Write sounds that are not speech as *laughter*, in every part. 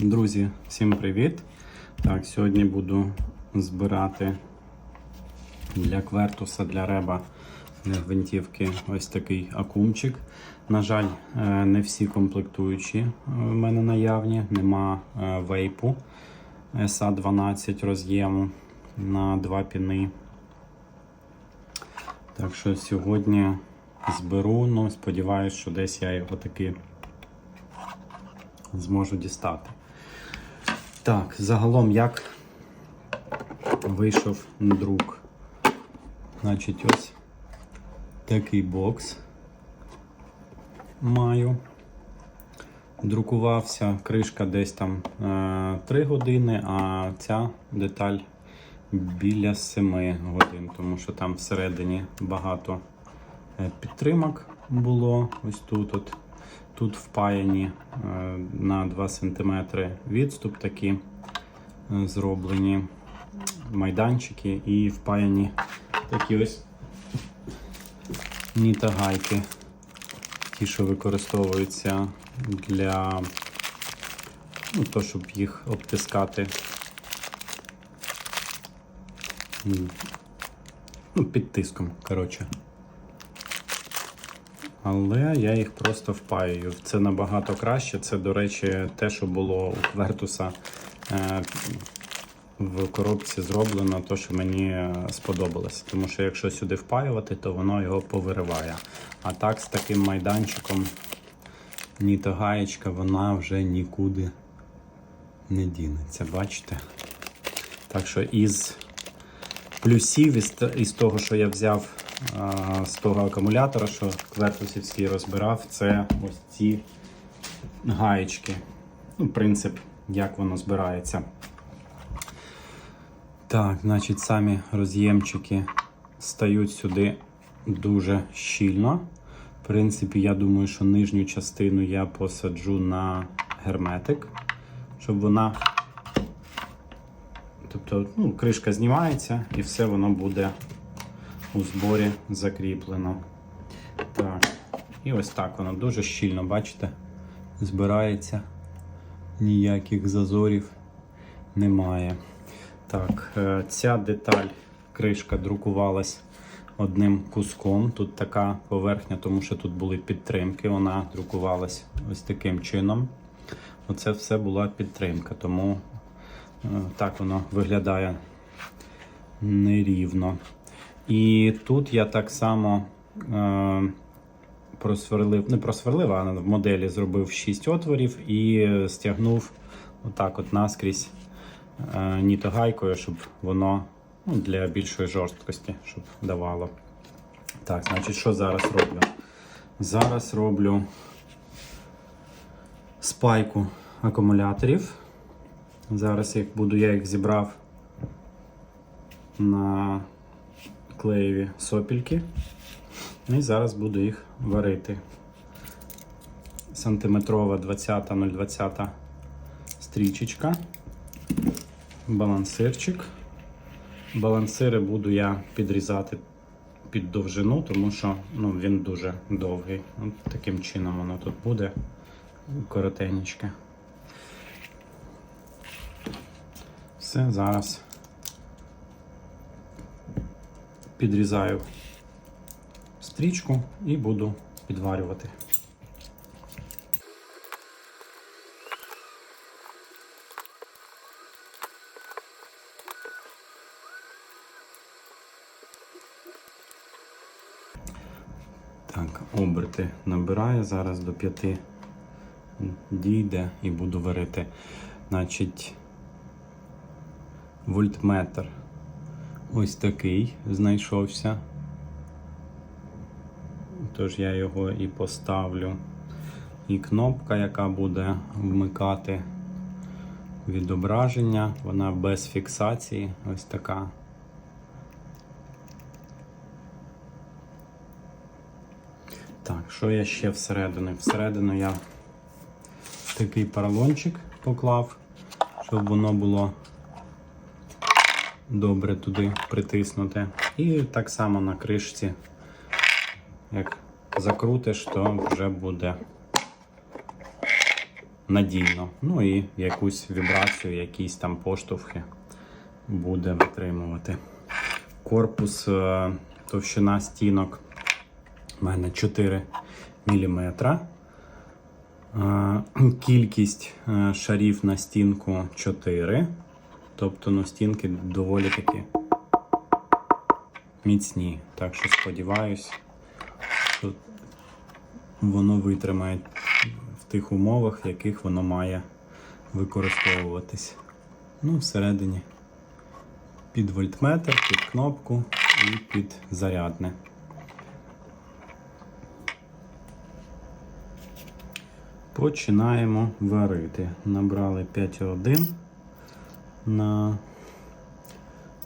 Друзі, всім привіт! Так, сьогодні буду збирати для квертуса, для реба для гвинтівки ось такий акумчик. На жаль, е, не всі комплектуючі е, в мене наявні. Нема е, вейпу SA12 роз'єму на два піни. Так що сьогодні зберу, ну сподіваюся, що десь я його таки зможу дістати. Так, загалом як вийшов друк. Значить, ось такий бокс маю. Друкувався, кришка десь там е, 3 години, а ця деталь біля 7 годин, тому що там всередині багато е, підтримок було. Ось тут. от. Тут впаяні е, на 2 см відступ такі е, зроблені майданчики і впаяні такі ось нітагайки, ті, що використовуються для ну, то, щоб їх обтискати ну, під тиском, коротше. Але я їх просто впаюю. Це набагато краще. Це, до речі, те, що було у Квертуса е, в коробці зроблено, то, що мені сподобалось. Тому що якщо сюди впаювати, то воно його повириває. А так, з таким майданчиком, ніто гаєчка, вона вже нікуди не дінеться. Бачите? Так що із плюсів, із, того, що я взяв з того акумулятора, що квертусівський розбирав, це ось ці гаєчки. Ну, принцип, як воно збирається. Так, значить, самі роз'ємчики стають сюди дуже щільно. В принципі, я думаю, що нижню частину я посаджу на герметик, щоб вона Тобто ну, кришка знімається і все воно буде у зборі закріплено. Так. І ось так воно дуже щільно, бачите, збирається. Ніяких зазорів немає. Так, е, ця деталь, кришка друкувалась одним куском. Тут така поверхня, тому що тут були підтримки. Вона друкувалась ось таким чином. Оце все була підтримка, тому Е, Так воно виглядає нерівно. І тут я так само е, просверлив, не просверлив, а в моделі зробив 6 отворів і стягнув отак от наскрізь е, нітогайкою, щоб воно ну, для більшої жорсткості щоб давало. Так, значить, що зараз роблю? Зараз роблю спайку акумуляторів. Зараз їх буду, я їх зібрав на клеєві сопільки. І зараз буду їх варити. Сантиметрова 20 020 стрічечка, балансирчик. Балансири буду я підрізати під довжину, тому що ну, він дуже довгий. От таким чином воно тут буде коротенечке. Все, зараз підрізаю стрічку і буду підварювати. Так, оберти набираю, зараз до 5 дійде і буду варити. Значить, вольтметр ось такий знайшовся. Тож я його і поставлю. І кнопка, яка буде вмикати відображення, вона без фіксації, ось така. Так, що я ще всередину? Всередину я такий поролончик поклав, щоб воно було добре туди притиснути. І так само на кришці, як закрутиш, то вже буде надійно. Ну і якусь вібрацію, якісь там поштовхи буде витримувати. Корпус, е, товщина стінок у мене 4 мм. Кількість е, шарів на стінку 4. Тобто ну, стінки доволі таки міцні. Так що сподіваюсь, що воно витримає в тих умовах, в яких воно має використовуватись. Ну, всередині під вольтметр, під кнопку і під зарядне. Починаємо варити. Набрали 5,1 на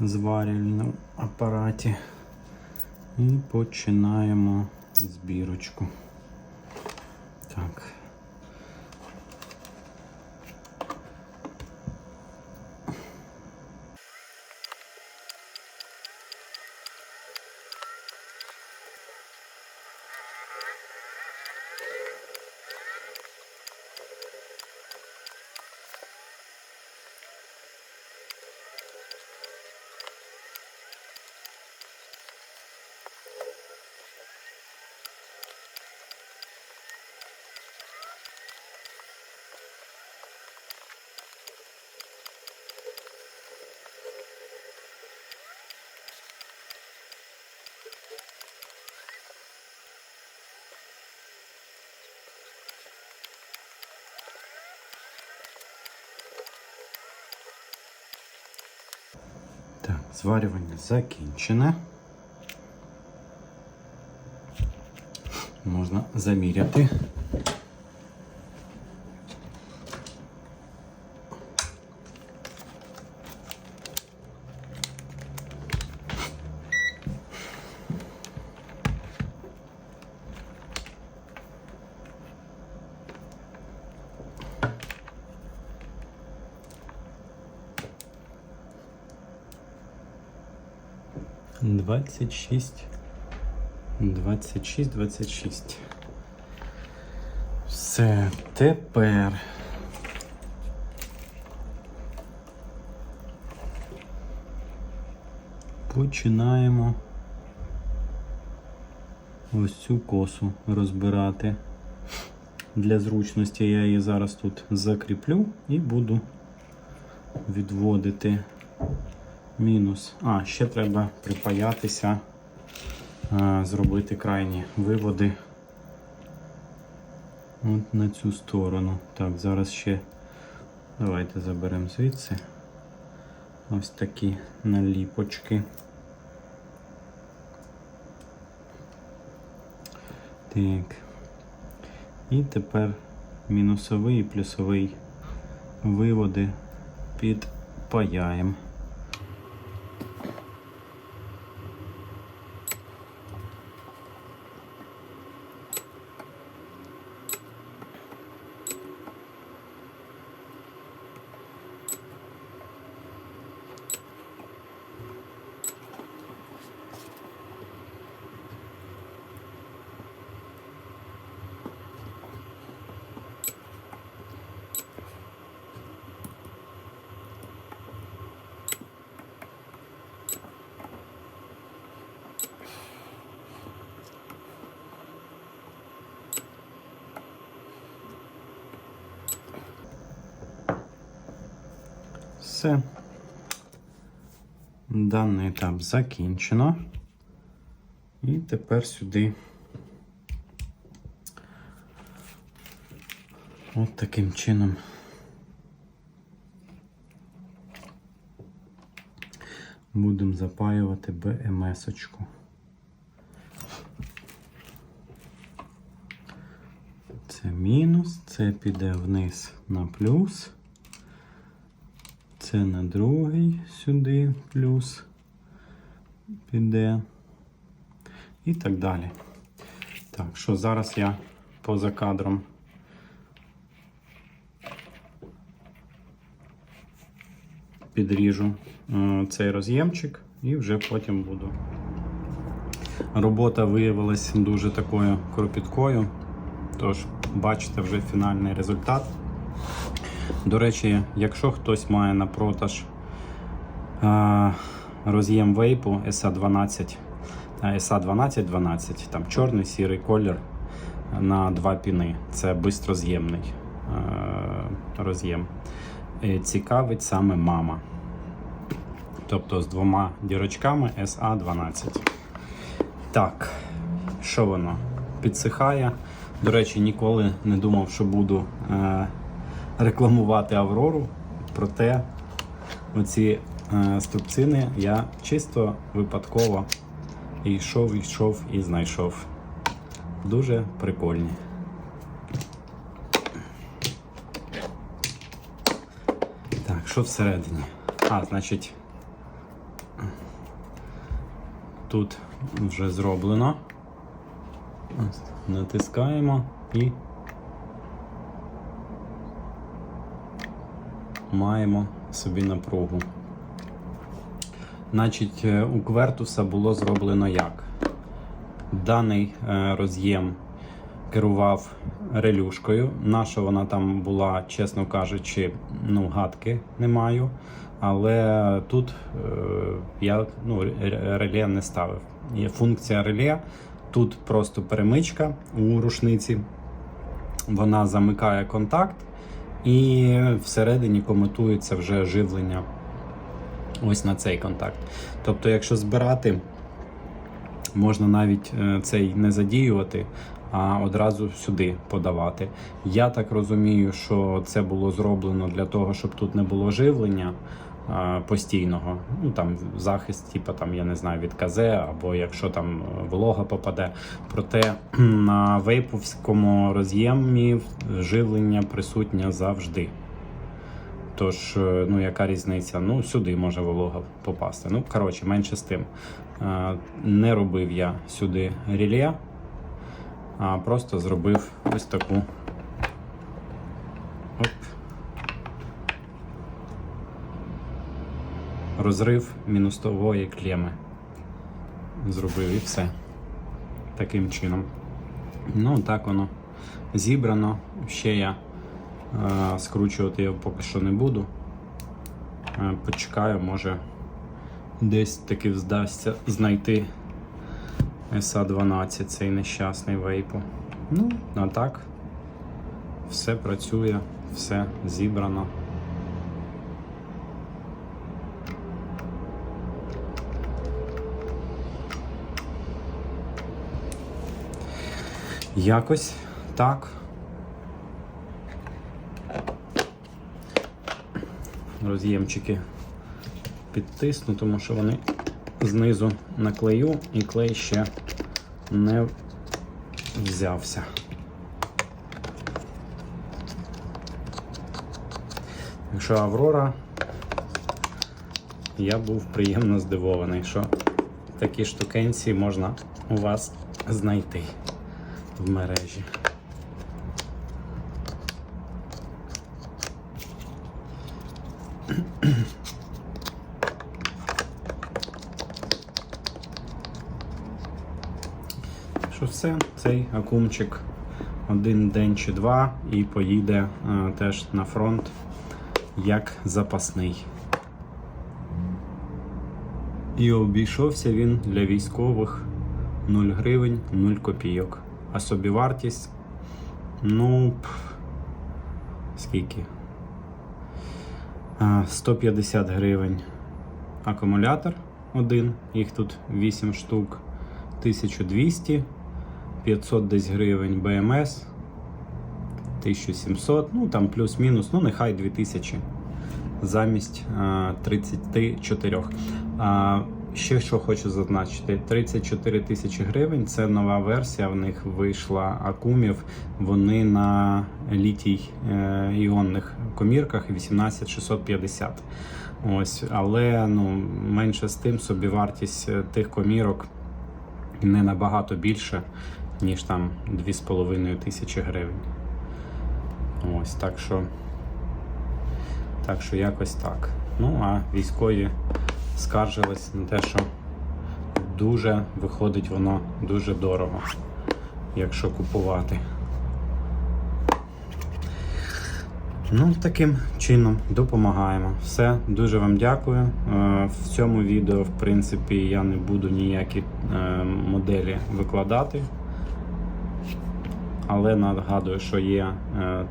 зварювальному апараті і починаємо збірочку. Так. Зварювання закінчене. Можна заміряти. Двадцять шість. Двадцять шість, двадцять шість. Все, тепер. Починаємо ось цю косу розбирати. Для зручності я її зараз тут закріплю і буду відводити мінус. А, ще треба припаятися, зробити крайні виводи от на цю сторону. Так, зараз ще давайте заберемо звідси ось такі наліпочки. Так. І тепер мінусовий і плюсовий виводи підпаяємо. Все. Даний етап закінчено. І тепер сюди от таким чином будемо запаювати БМС-очку. Це мінус, це піде вниз на плюс. Це на другий сюди плюс піде. І так далі. Так, що зараз я поза кадром підріжу е, цей роз'ємчик і вже потім буду. Робота виявилась дуже такою кропіткою. Тож, бачите вже фінальний результат. До речі, якщо хтось має на продаж е, роз'єм вейпу SA12, SA12 12, там чорний сірий колір на два піни. Це бистроз'ємний е, роз'єм. Е, Цікавить саме мама. Тобто з двома дірочками SA12. Так, що воно? Підсихає. До речі, ніколи не думав, що буду е, рекламувати Аврору. Проте оці е, струбцини я чисто випадково йшов, йшов і знайшов. Дуже прикольні. Так, що всередині? А, значить, тут вже зроблено. Натискаємо і маємо собі напругу. Значить, е, у Квертуса було зроблено як? Даний е, роз'єм керував релюшкою. Наша вона там була, чесно кажучи, ну, гадки не маю. Але тут е, я ну, реле не ставив. Є функція реле. Тут просто перемичка у рушниці. Вона замикає контакт, і всередині комутується вже живлення ось на цей контакт. Тобто, якщо збирати, можна навіть е, цей не задіювати, а одразу сюди подавати. Я так розумію, що це було зроблено для того, щоб тут не було живлення постійного. Ну там захист, типу, там, я не знаю, від КЗ, або якщо там е, волога попаде. Проте *clears throat* на вейповському роз'ємі живлення присутнє завжди. Тож, е, ну яка різниця? Ну, сюди може волога попасти. Ну, коротше, менше з тим. Е, Не робив я сюди реле, а просто зробив ось таку. Розрив мінустової клеми. Зробив і все. Таким чином. Ну, так воно зібрано. Ще я е, скручувати його поки що не буду. Е, почекаю, може десь таки вдасться знайти SA12, цей нещасний вейпу. Ну, а так, все працює, все зібрано. Якось так. Роз'ємчики підтисну, тому що вони знизу на клею і клей ще не взявся. Якщо Аврора, я був приємно здивований, що такі штукенці можна у вас знайти в мережі. Що все, цей акумчик один день чи два і поїде е, теж на фронт як запасний. І обійшовся він для військових 0 гривень 0 копійок. А собівартість, ну, скільки? 150 гривень. Акумулятор один, їх тут 8 штук, 1200, 500 десь гривень. БМС, 1700, ну там плюс-мінус, ну нехай 2000 замість а, 34. А, ще що хочу зазначити: 34 тисячі гривень це нова версія. В них вийшла акумів. Вони на літій е, іонних комірках 18650. Ось, але ну менше з тим собі вартість е, тих комірок не набагато більше, ніж там 2,5 тисячі гривень. Ось так що. Так що якось так. Ну а військові скаржились на те, що дуже виходить воно дуже дорого, якщо купувати. Ну, таким чином допомагаємо. Все, дуже вам дякую. Е, В цьому відео, в принципі, я не буду ніякі е, моделі викладати. Але нагадую, що є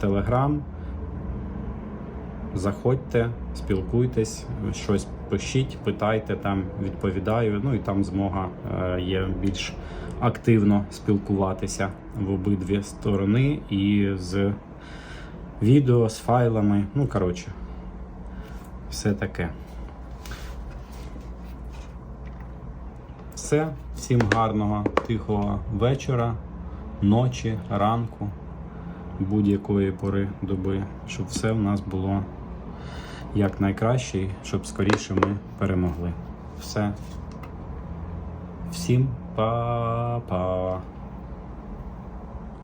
Телеграм. Заходьте, спілкуйтесь, щось пишіть, питайте, там відповідаю. Ну і там змога е, є більш активно спілкуватися в обидві сторони і з відео, з файлами. Ну, коротше, все таке. Все, всім гарного, тихого вечора, ночі, ранку, будь-якої пори доби, щоб все в нас було як найкраще, щоб скоріше ми перемогли. Все. Всім па-па.